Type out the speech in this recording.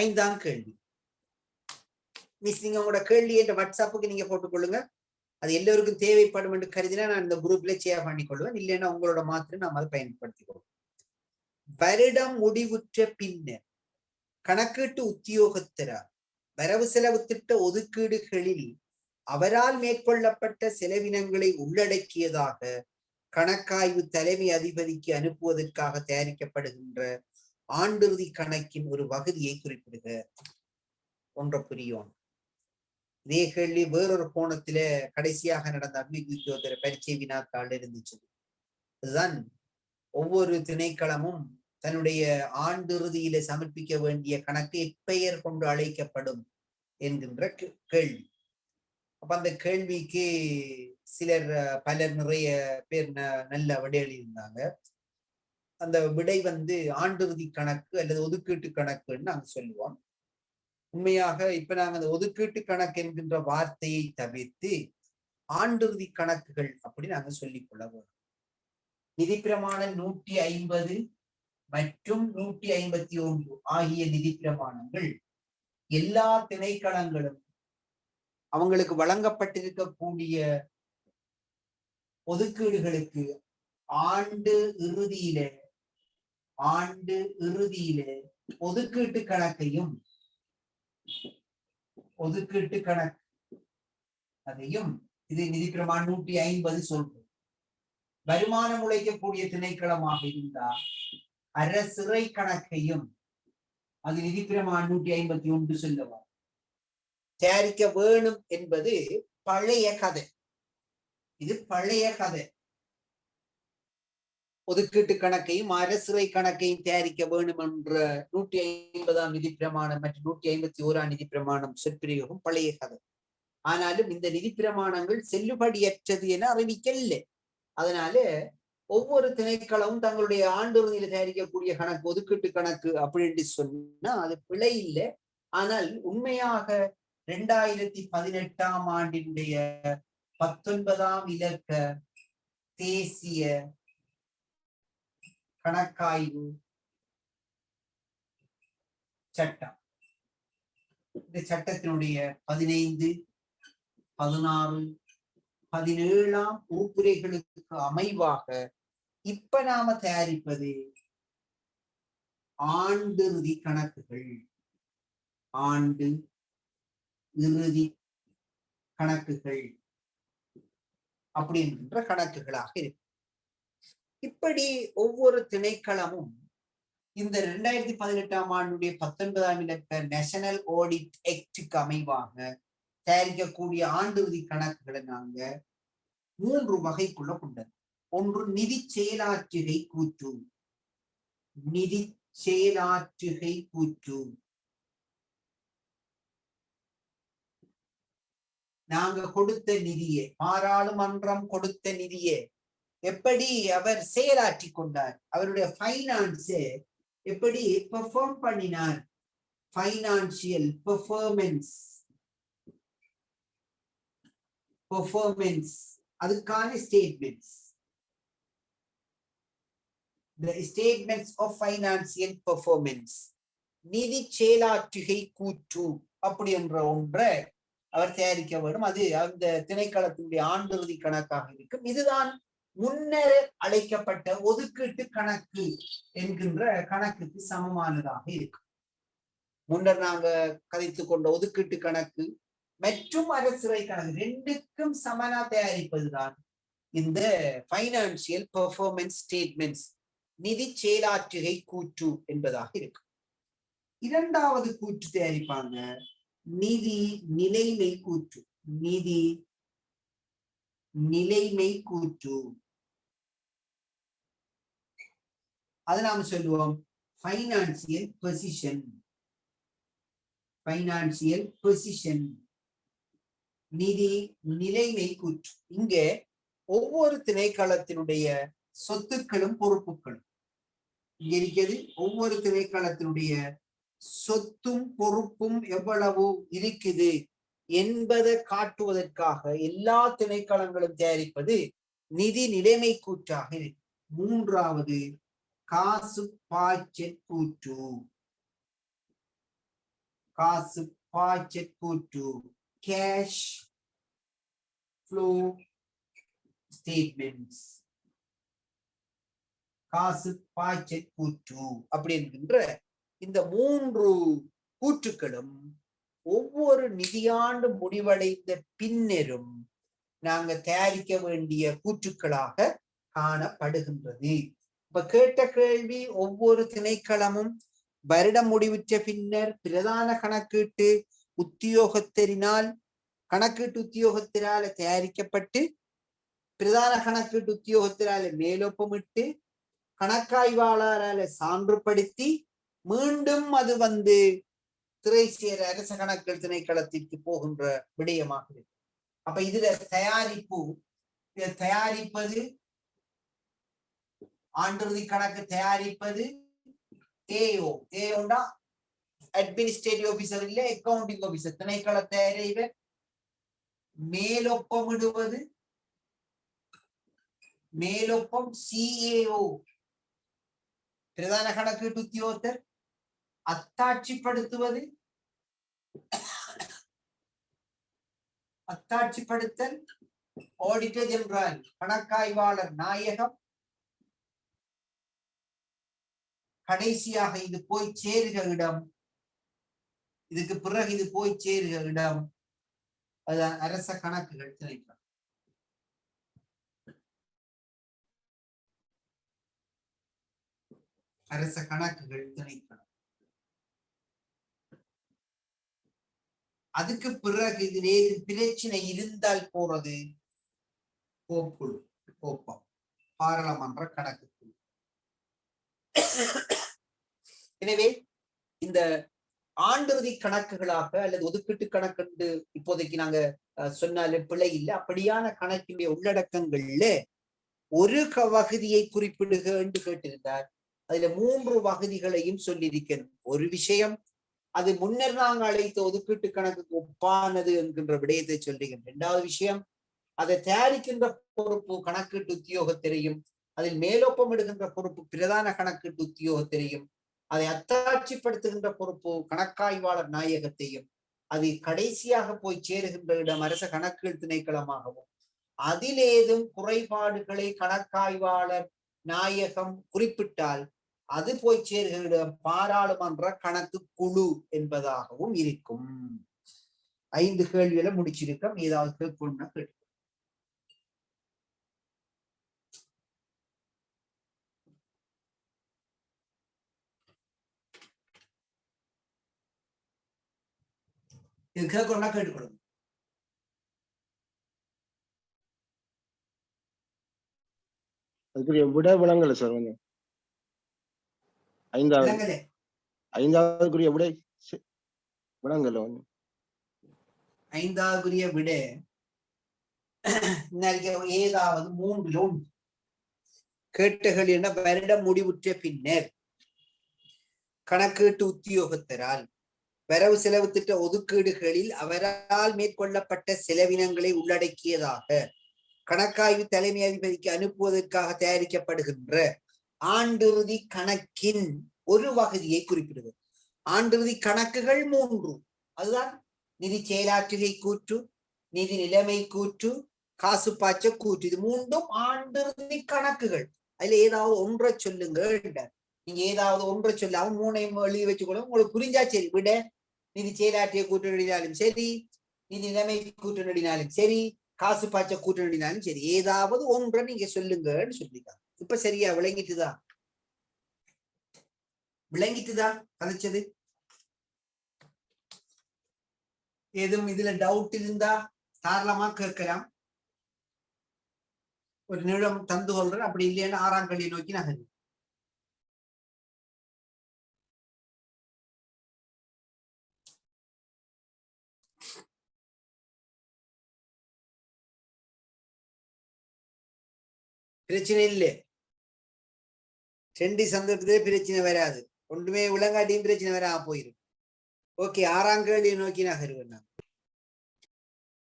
ஐந்தாம் கேள்வி. மிஸ் நீங்க உங்களோட கேள்வி என்ற வாட்ஸ்அப்புக்கு நீங்க போட்டுக்கொள்ளுங்க. அது எல்லோருக்கும் தேவைப்படும் என்று கருதினா நான் இந்த குரூப்ல ஷேர் பண்ணிக்கொள்வேன். இல்லைன்னா உங்களோட மாத்திரம் நாம் அதை பயன்படுத்திக்கொள்வோம். வருடம் முடிவுற்ற பின்னர் கணக்கீட்டு உத்தியோகத்தரார் வரவு செலவு திட்ட ஒதுக்கீடுகளில் அவரால் மேற்கொள்ளப்பட்ட செலவினங்களை உள்ளடக்கியதாக கணக்காய்வு தலைமை அதிபதிக்கு அனுப்புவதற்காக தயாரிக்கப்படுகின்ற ஆண்டிறுதி கணக்கின் ஒரு பகுதியை குறிப்பிடுக. ஒன்ற புரியும். இதே கேள்வி வேறொரு கோணத்துல கடைசியாக நடந்த அக்னிக்கு உத்தியோகத்தர பரீட்சை வினாத்தாள் இருந்துச்சு. அதுதான் ஒவ்வொரு திணைக்களமும் தன்னுடைய ஆண்டிறுதியில சமர்ப்பிக்க வேண்டிய கணக்கு எப்பெயர் கொண்டு அழைக்கப்படும் என்கின்ற கேள்வி. அப்ப அந்த கேள்விக்கு சிலர் பலர் நிறைய பேர் நல்ல விடை இருந்தாங்க அந்த விடை வந்து ஆண்டுறுதி கணக்கு அல்லது ஒதுக்கீட்டு கணக்குன்னு நாங்க சொல்லுவோம். உண்மையாக இப்ப நாங்க அந்த ஒதுக்கீட்டு கணக்கு என்கின்ற வார்த்தையை தவிர்த்து ஆண்டுறுதி கணக்குகள் அப்படி நாங்க சொல்லிக் கொள்ள வேண்டும். நிதி பிரமாணம் நூற்றி ஐம்பது மற்றும் நூற்றி ஐம்பத்தி ஒன்று ஆகிய நிதி பிரமாணங்கள் எல்லா திணைக்களங்களும் அவங்களுக்கு வழங்கப்பட்டிருக்கக்கூடிய ஒதுக்கீடுகளுக்கு ஆண்டு இறுதியில ஆண்டு இறுதியிலே ஒதுக்கீட்டு கணக்கையும் ஒதுக்கீட்டு கணக்கு அதையும் இது நிதி பிரமாணம் நூற்றி ஐம்பது சொல்றது வருமானம் உழைக்கக்கூடிய திணைக்களமாக இருந்தால் அரசிறை கணக்கையும் அது நிதி பிரமாணம் நூற்றி ஐம்பத்தி ஒன்று சொல்லுவார் தயாரிக்க வேணும் என்பது பழைய கதை. இது பழைய கதை. ஒதுக்கீட்டு கணக்கையும் அரசுரை கணக்கையும் தயாரிக்க வேண்டும் என்ற நூற்றி ஐம்பதாம் நிதி பிரமாணம் மற்றும் நூற்றி ஐம்பத்தி ஓராம் நிதி பிரமாணம் சொற்பிரயோகம் பழைய கதை. ஆனாலும் இந்த நிதி பிரமாணங்கள் செல்லுபடியற்றது என அறிவிக்கல அதனால ஒவ்வொரு திணைக்களமும் தங்களுடைய ஆண்டுறுதியில தயாரிக்கக்கூடிய கணக்கு ஒதுக்கீட்டு கணக்கு அப்படின்னு சொன்னா அது பிழை இல்லை. ஆனால் உண்மையாக இரண்டாயிரத்தி பதினெட்டாம் ஆண்டினுடைய பத்தொன்பதாம் இலக்க தேசிய கணக்காய்வு சட்டம். இந்த சட்டத்தினுடைய பதினைந்து பதினாறு பதினேழாம் உறுப்புரைகளுக்கு அமைவாக இப்ப நாம தயாரிப்பது ஆண்டு இறுதி கணக்குகள். ஆண்டு இறுதி கணக்குகள் அப்படின்ற கணக்குகளாக இருக்கு. இப்படி ஒவ்வொரு திணைக்களமும் இந்த ரெண்டாயிரத்தி பதினெட்டாம் ஆண்டுடைய பத்தொன்பதாம் இலக்க நேஷனல் ஆடிட் ஆக்டுக்கு அமைவாக தயாரிக்கக்கூடிய ஆண்டு கணக்குகளை நாங்க மூன்று வகைக்குள்ள கொண்டது. ஒன்று நிதி செயலாற்றுகை கூற்று. நிதி செயலாற்றுகை கூற்று. நாங்க கொடுத்த நிதியே பாராளுமன்றம் கொடுத்த நிதியே. எப்படி அவர் செயலாற்றி கொண்டார் அவருடைய ஃபைனான்ஸ் எப்படி பெர்ஃபார்ம் பண்ணினார் ஃபைனான்சியல் பெர்ஃபார்மன்ஸ் பெர்ஃபார்மன்ஸ் அதுக்கான statements the statements of financial performance. நிதி செயலாற்றுகை கூற்று அப்படி என்ற ஒன்றை அவர் தயாரிக்க வேண்டும். அது அந்த திணைக்களத்தினுடைய ஆண்டுறுதி கணக்காக இருக்கும். இதுதான் முன்னர் அழைக்கப்பட்ட ஒதுக்கீட்டு கணக்கு என்கின்ற கணக்குக்கு சமமானதாக இருக்கும் முன்னர் நாங்க கதைத்து கொண்ட ஒதுக்கீட்டு கணக்கு மற்றும் அரசுரை கணக்கு ரெண்டுக்கும் சமனா தயாரிப்பதுதான் இந்த பைனான்சியல் பெர்ஃபார்மன்ஸ் ஸ்டேட்மெண்ட்ஸ் நிதி செயலாற்றுகை கூற்று என்பதாக இருக்கும் இரண்டாவது கூற்று தயாரிப்பாங்க நிதி நிலைமை கூற்று. நிதி நிலைமை கூற்று. அது நாம சொல்லுவோம் ஃபைனான்சியல் பொசிஷன் ஃபைனான்சியல் பொசிஷன் நிதி நிலைமை கூற்று. இங்க ஒவ்வொரு திணைக்களத்தினுடைய சொத்துக்களும் பொறுப்புகளும். இங்க இருக்கிறது ஒவ்வொரு திணைக்களத்தினுடைய சொத்தும் பொறுப்பும் எவ்வளவு இருக்குது என்பதை காட்டுவதற்காக எல்லா திணைக்களங்களும் தயாரிப்பது நிதி நிலைமை கூற்றாக இருக்கு. மூன்றாவது காசு பாய்ச்சல் கூற்று காசு பாய்ச்ச கூற்று கேஷ் ஃப்ளோ ஸ்டேட்மெண்ட்ஸ் காசு பாய்ச்ச கூற்று இந்த மூன்று கூற்றுக்களும் ஒவ்வொரு நிதியாண்டு முடிவடைந்த பின்னரும் நாங்க தயாரிக்க வேண்டிய கூற்றுக்களாக காணப்படுகின்றது இப்ப கேட்ட கேள்வி ஒவ்வொரு திணைக்களமும் வருடம் முடிவுற்ற பின்னர் பிரதான கணக்கீட்டு உத்தியோகத்தினால் கணக்கீட்டு உத்தியோகத்தினால தயாரிக்கப்பட்டு பிரதான கணக்கீட்டு உத்தியோகத்தினால மேலொப்பமிட்டு கணக்காய்வாளரால சான்றுபடுத்தி மீண்டும் அது வந்து திரைசேர அரச கணக்கில் திணைக்களத்திற்கு போகின்ற விடயமாக இருக்கு. அப்ப இதுல தயாரிப்பு தயாரிப்பது ஆண்டுறுதி கணக்கு தயாரிப்பது ஏஓ ஏஓண்டா அட்மினிஸ்ட்ரேட்டிவ் ஆபீசர் இல்ல அக்கவுண்டிங் ஆபீசர் திணைக்கள தயாரிவர் மேலொப்பமிடுவது மேலொப்பம் சிஏஓ பிரதான கணக்கீட்டு உத்தியோகத்தர் அத்தாட்சிப்படுத்துவது அத்தாட்சிப்படுத்தல் ஆடிட்டர் ஜெனரல் கணக்காய்வாளர் நாயகம் கடைசியாக இது போய் சேருக இடம் இதுக்கு பிறகு இது போய் சேருக இடம் அது அரச கணக்குகள் திணைக்களம் அரச கணக்குகள் திணைக்களம் அதுக்கு பிறகு இதில் ஏதும் பிரச்சனை இருந்தால் போறது? கோப்புழு கோப்பம் பாராளுமன்ற கணக்கு குழு எனவே இந்த ஆண்டுறுதி கணக்குகளாக அல்லது ஒதுக்கீட்டு கணக்கு இப்போதைக்கு நாங்க சொன்னாலே பிழை இல்லை. அப்படியான கணக்கினுடைய உள்ளடக்கங்கள்ல ஒரு பகுதியை வகுதியை குறிப்பிடுக என்று கேட்டிருந்தார். அதுல மூன்று பகுதிகளையும் சொல்லியிருக்கிறோம் ஒரு விஷயம் அது முன்னர் நாங்கள் அழைத்த ஒதுக்கீட்டு கணக்குக்கு ஒப்பானது என்கின்ற விடயத்தை சொல்லுகிறேன். இரண்டாவது விஷயம் அதை தயாரிக்கின்ற பொறுப்பு கணக்கீட்டு உத்தியோகத்திலையும் அதில் மேலோப்பம் பொறுப்பு பிரதான கணக்கீட்டு உத்தியோகத்திலையும் அதை அத்தாட்சிப்படுத்துகின்ற பொறுப்பு கணக்காய்வாளர் நாயகத்தையும் அது கடைசியாக போய் சேருகின்ற இடம் அரச கணக்கீடு திணைக்களமாகவும். அதிலேதும் குறைபாடுகளை கணக்காய்வாளர் நாயகம் குறிப்பிட்டால் அது போய் சேருகின்ற இடம் பாராளுமன்ற கணக்கு குழு என்பதாகவும் இருக்கும். ஐந்து கேள்வியில முடிச்சிருக்கோம் ஏதாவது கேட்கணும்னா கேட்டு இது கேட்கணும்னா கேட்டுக்கொள்ளுங்க அதுக்குரிய விட விளங்கல சார் கொஞ்சம். ஐந்தாவது? ஐந்தாவதுக்குரிய விடை விளங்கல கொஞ்சம். ஐந்தாவதுக்குரிய விட. ஏதாவது மூன்றில் ஒன்று கேட்டகள் என வருடம் முடிவுற்ற பின்னர் கணக்கீட்டு உத்தியோகத்தரால் வரவு செலவு திட்ட ஒதுக்கீடுகளில் அவரால் மேற்கொள்ளப்பட்ட செலவினங்களை உள்ளடக்கியதாக கணக்காய்வு தலைமை அதிபதிக்கு அனுப்புவதற்காக தயாரிக்கப்படுகின்ற ஆண்டிறுதி கணக்கின் ஒரு பகுதியை குறிப்பிடுவது. ஆண்டிறுதி கணக்குகள் மூன்று. அதுதான் நிதி செயலாற்றுகை கூற்று நிதி நிலைமை கூற்று காசு பாய்ச்ச கூற்று. இது மூன்றும் ஆண்டிறுதி கணக்குகள். அதுல ஏதாவது ஒன்றை சொல்லுங்க நீங்க ஏதாவது ஒன்றை சொல்லாம மூணையும் எழுதி வச்சுக்கொள்ள உங்களுக்கு புரிஞ்சா சரி விட. நிதி செயலாற்றிய கூற்று சரி நிதி நிலைமை கூற்று சரி காசு பாய்ச்ச கூற்று சரி ஏதாவது ஒன்றை நீங்க சொல்லுங்கன்னு சொல்லிட்டாங்க. இப்ப சரியா விளங்கிட்டுதா? விளங்கிட்டுதா? கதைச்சது? ஏதும் இதுல டவுட் இருந்தா தாராளமா கேட்கலாம். ஒரு நிமிடம் தந்து கொள்றேன். அப்படி இல்லைன்னா ஆறாம் கல்வியை நோக்கி நகரு பிரச்சனை இல்லை. ரெண்டு சந்தர்ப்பத்திலே பிரச்சனை வராது. ஒன்றுமே விளங்காட்டியும் பிரச்சனை வராம போயிரும். ஓகே ஆறாம் கேள்வியை நோக்கி நகருவேன் நான்